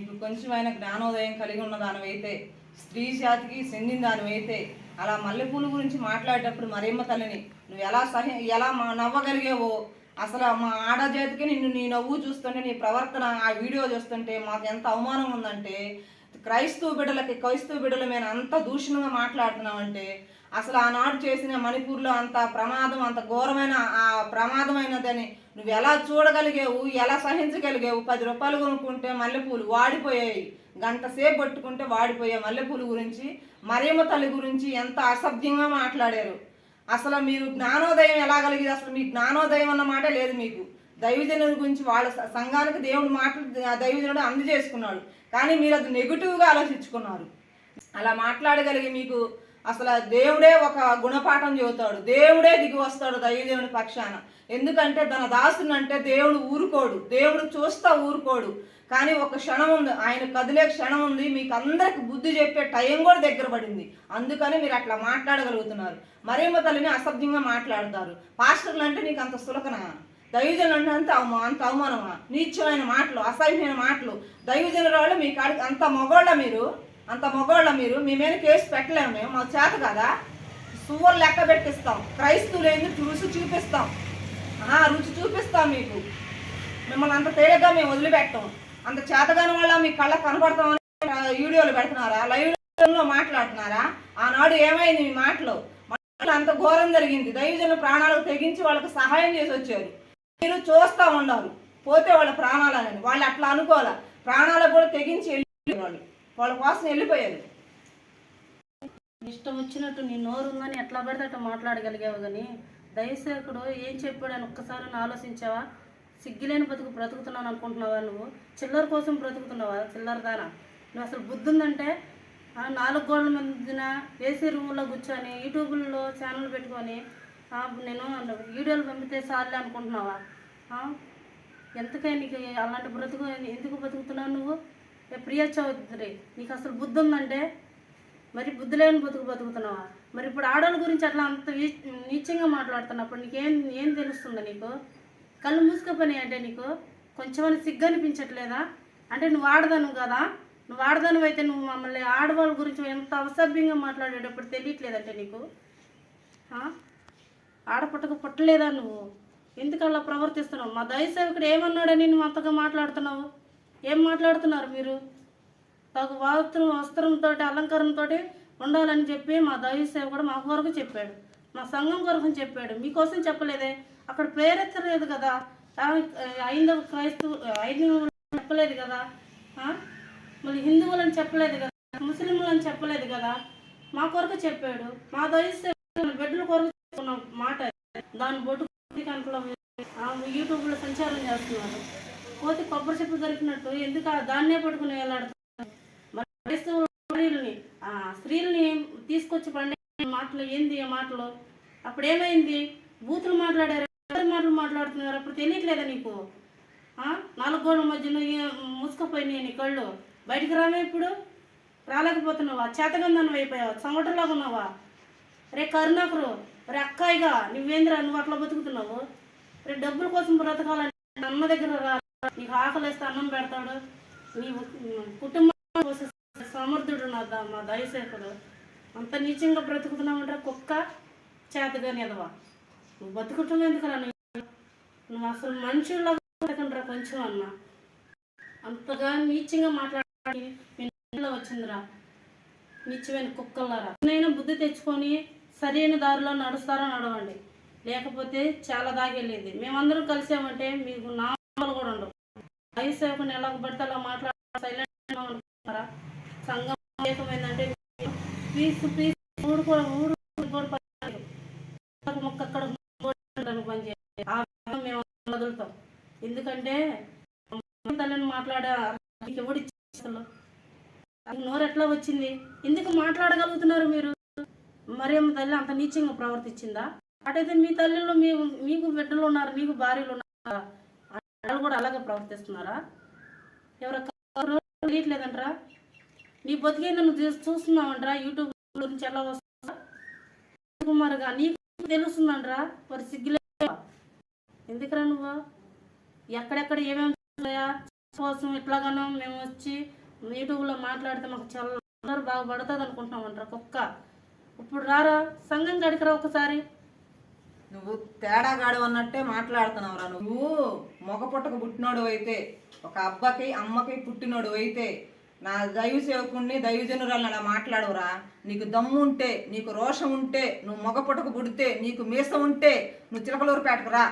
నీకు కొంచెమైనా జ్ఞానోదయం కలిగి ఉన్న దానివైతే స్త్రీ జాతికి చెందిన దానివైతే అలా మల్లెపూల గురించి మాట్లాడేటప్పుడు మరేమ్మ తల్లిని నువ్వు ఎలా సహి ఎలా మా- నవ్వగలిగావో అసలు మా ఆడజాతికి నిన్ను నీ నవ్వు చూస్తుంటే నీ ప్రవర్తన ఆ వీడియో చూస్తుంటే మాకు ఎంత అవమానం ఉందంటే క్రైస్తవ బిడ్డలకి క్రైస్తవ బిడ్డల మీద అంత దూషణంగా మాట్లాడుతున్నామంటే అసలు ఆనాడు చేసిన మణిపూర్లో అంత ప్రమాదం అంత ఘోరమైన ఆ ప్రమాదమైనదని నువ్వు ఎలా చూడగలిగావు ఎలా సహించగలిగావు? పది రూపాయలు కొనుక్కుంటే మల్లెపూలు వాడిపోయాయి. గంట సేపు పట్టుకుంటే వాడిపోయే మల్లెపూలు గురించి మరేమ తల్లి గురించి ఎంత అసభ్యంగా మాట్లాడారు. అసలు మీరు జ్ఞానోదయం ఎలా కలిగింది? అసలు మీ జ్ఞానోదయం అన్నమాట లేదు మీకు. దైవజనుల గురించి వాళ్ళ సంఘానికి దేవుడు మాటలు ఆ దైవజనుడు అందజేసుకున్నాడు. కానీ మీరు అది నెగిటివ్గా ఆలోచించుకున్నారు. అలా మాట్లాడగలిగి మీకు అసలు దేవుడే ఒక గుణపాఠం చెబుతాడు. దేవుడే దిగి వస్తాడు దైవజనుడి పక్షాన. ఎందుకంటే తన దాసుని అంటే దేవుడు ఊరుకోడు. దేవుడు చూస్తా ఊరుకోడు. కానీ ఒక క్షణం ఉంది. ఆయన కదిలే క్షణం ఉంది. మీకు అందరికి బుద్ధి చెప్పే టైం కూడా దగ్గర పడింది. అందుకని మీరు అట్లా మాట్లాడగలుగుతున్నారు. మరేమో తల్లిని అసభ్యంగా మాట్లాడతారు. పాస్టర్లు అంటే నీకు అంత సులకనా? దైవజనులు అంటే అంత అంత అవమానమా? నీచమైన మాటలు అసహ్యమైన మాటలు. దైవజనుల వాళ్ళు మీ కాడికి అంత మొగోళ్ళ మీరు అంత మొగోళ్ళ మీరు. మీ మీద కేసు పెట్టలేము మేము. మాకు చేత కదా? సువ్వలు లెక్క పెట్టిస్తాం. క్రైస్తవులు రుచి చూపిస్తాం. ఆ, రుచి చూపిస్తాం మీకు. మిమ్మల్ని అంత తేలిగ్గా మేము వదిలిపెట్టాం. అంత చేతగాని వల్ల మీ కళ్ళ కనపడతామని వీడియోలు పెడుతున్నారా? లైవ్లో మాట్లాడుతున్నారా? ఆనాడు ఏమైంది మీ మాటలు? మాటలు అంత ఘోరం జరిగింది. దైవజన ప్రాణాలకు తెగించి వాళ్ళకి సహాయం చేసి వచ్చారు మీరు చూస్తూ ఉన్నారు పోతే వాళ్ళ ప్రాణాలని వాళ్ళు అట్లా అనుకోవాలి? ప్రాణాలకు కూడా తెగించి వెళ్ళి వాళ్ళు వాళ్ళ కోసం వెళ్ళిపోయారు ఇష్టం వచ్చినట్టు నీ నోరు ఉందని ఎట్లా పడితే అట్లా మాట్లాడగలిగావు కానీ దయసేకుడు ఏం చెప్పాడని ఒక్కసారి ఆలోచించావా? సిగ్గిలేని బతుకు బ్రతుకుతున్నాను అనుకుంటున్నావా నువ్వు? చిల్లర కోసం బ్రతుకుతున్నావా? చిల్లర దానా? నువ్వు అసలు బుద్ధి ఉందంటే నాలుగు గోడల మధ్యన ఏసీ రూమ్లో కూర్చొని యూట్యూబ్లో ఛానల్ పెట్టుకొని నేను వీడియోలు పంపితే సార్లే అనుకుంటున్నావా? ఎంతకై నీకు అలాంటి బ్రతుకు ఎందుకు బతుకుతున్నావు నువ్వు? ఏ ప్రియ చౌదరి నీకు అసలు బుద్ధి ఉందంటే మరి బుద్ధి లేని బతుకు బతుకుతున్నావా? మరి ఇప్పుడు ఆడవాళ్ళ గురించి అట్లా అంత నీచంగా మాట్లాడుతున్నప్పుడు నీకేం ఏం తెలుస్తుందా నీకు? కళ్ళు మూసుకపోయి అంటే నీకు? కొంచెమని సిగ్గు అనిపించట్లేదా అంటే నువ్వు ఆడదాను కదా? నువ్వు ఆడదాను అయితే నువ్వు మమ్మల్ని ఆడవాళ్ళ గురించి ఎంత అసభ్యంగా మాట్లాడేటప్పుడు తెలియట్లేదంటే నీకు? ఆ? పుట్టలేదా నువ్వు? ఎందుకు అలా ప్రవర్తిస్తున్నావు? మా దయసేవకుడు ఏమన్నాడని నువ్వు అంతగా మాట్లాడుతున్నావు? ఏం మాట్లాడుతున్నారు మీరు? తగు వస్త్రం వస్త్రంతో అలంకారంతో ఉండాలని చెప్పి మా దయసేవకుడు మా కొరకు చెప్పాడు. మా సంఘం కొరకు చెప్పాడు. మీకోసం చెప్పలేదే. అక్కడ పేరెత్తలేదు కదా. ఐదవ క్రైస్తవు ఐదవ చెప్పలేదు కదా. మళ్ళీ హిందువులని చెప్పలేదు కదా. ముస్లింలను చెప్పలేదు కదా. మా కొరకు చెప్పాడు. మా దయసేవ బిడ్డల కొరకు మాట దాని బొట్టు యూట్యూబ్లో సంచారం చేస్తున్నారు. కోతి కొబ్బరి చెప్పు దొరికినట్టు ఎందుకు ఆ దాన్నే పట్టుకుని వెళ్ళాడుతున్నారు మరి స్త్రీలని ఆ స్త్రీలని తీసుకొచ్చి పండే మాటలు ఏంది ఆ మాటలు? అప్పుడు ఏమైంది? బూతులు మాట్లాడారు. మాటలు మాట్లాడుతున్నారు? అప్పుడు తెలియట్లేదా నీకు? నాలుగు గోడల మధ్యన ఏ- మూసుకుపోయినాయి నీ కళ్ళు. బయటికి రావే ఇప్పుడు? రాలేకపోతున్నావా? చేతగందనం అయిపోయావా? సంఘటనలాగా ఉన్నావా రే కరుణాకరు రే అక్కాయిగా నువ్వేంద్రా నువ్వు అట్లా బతుకుతున్నావు? రే డబ్బుల కోసం బ్రతకాలని అన్న దగ్గర రా. నీకు ఆకలి వేస్తే అన్నం పెడతాడు. నీ కుటుంబం కోసం సమర్థుడు నా మా దయసేకుడు అంత నీచంగా బ్రతుకుతున్నామంటే కుక్క చేతగా ఎదవా నువ్వు బతుకుతావు ఎందుకురా నువ్వు? నువ్వు అసలు మనుషుల్లాగా బతకండిరా కొంచెం అన్న. అంతగా నీచంగా మాట్లాడడానికి వచ్చిందిరా. నీచమైన కుక్కలారా నేను బుద్ధి తెచ్చుకొని సరైన దారిలో నడుస్తారో నడవండి. లేకపోతే చాలా దాగెళ్ళేది. మేమందరం కలిసామంటే మీకు నామాలు కూడా ఉండవు. ఐదు ఒక నెలకు పడితే అలా మాట్లాడ సైలెంట్ అనుకుంటారా సంఘం ఏకమైందంటే పీస్ పీస్ ఊరు కూడా ఊరు కూడా పని మొక్క అక్కడ పనిచేయాలి పని ఆ విధంగా మేము వదులుతాం. ఎందుకంటే తల్లిని మాట్లాడే నీకు ఎవడు అసలు? నోరు ఎట్లా వచ్చింది? ఎందుకు మాట్లాడగలుగుతున్నారు మీరు? మరియమ్మ తల్లి అంత నీచంగా ప్రవర్తించిందా? అటైతే మీ తల్లిలో మీ మీకు బిడ్డలు ఉన్నారు మీకు భార్యలు ఉన్నారు? వాళ్ళు కూడా అలాగే ప్రవర్తిస్తున్నారా? ఎవరు తెలియట్లేదంటరా? నీ బతికే నువ్వు చూస్- చూస్తున్నావంటరా? యూట్యూబ్ గురించి ఎలా వస్తుందా? కుమారుగా నీకు తెలుస్తుందంటరా? మరి సిగ్గులే. ఎందుకురా నువ్వు? ఎక్కడెక్కడ ఏమేమి కోసం ఇట్లాగానో మేము వచ్చి యూట్యూబ్లో మాట్లాడితే మాకు చాలా అందరూ బాగుపడుతుంది అనుకుంటున్నాం అంటారు కుక్క. ఇప్పుడు రారా సంఘం గడికరా ఒకసారి. నువ్వు తేడా గాడు అన్నట్టే మాట్లాడుతున్నావురా నువ్వు. మొగ పుట్టక పుట్టినోడు అయితే ఒక అబ్బకి అమ్మకి పుట్టినోడు అయితే నా దైవ సేవకుణ్ణి దైవజనురాలు అలా మాట్లాడవురా నీకు దమ్ము ఉంటే నీకు రోషం ఉంటే నువ్వు మొగ పుట్టక పుడితే నీకు మీసం ఉంటే నువ్వు చిలకలూరుపేటకు రా.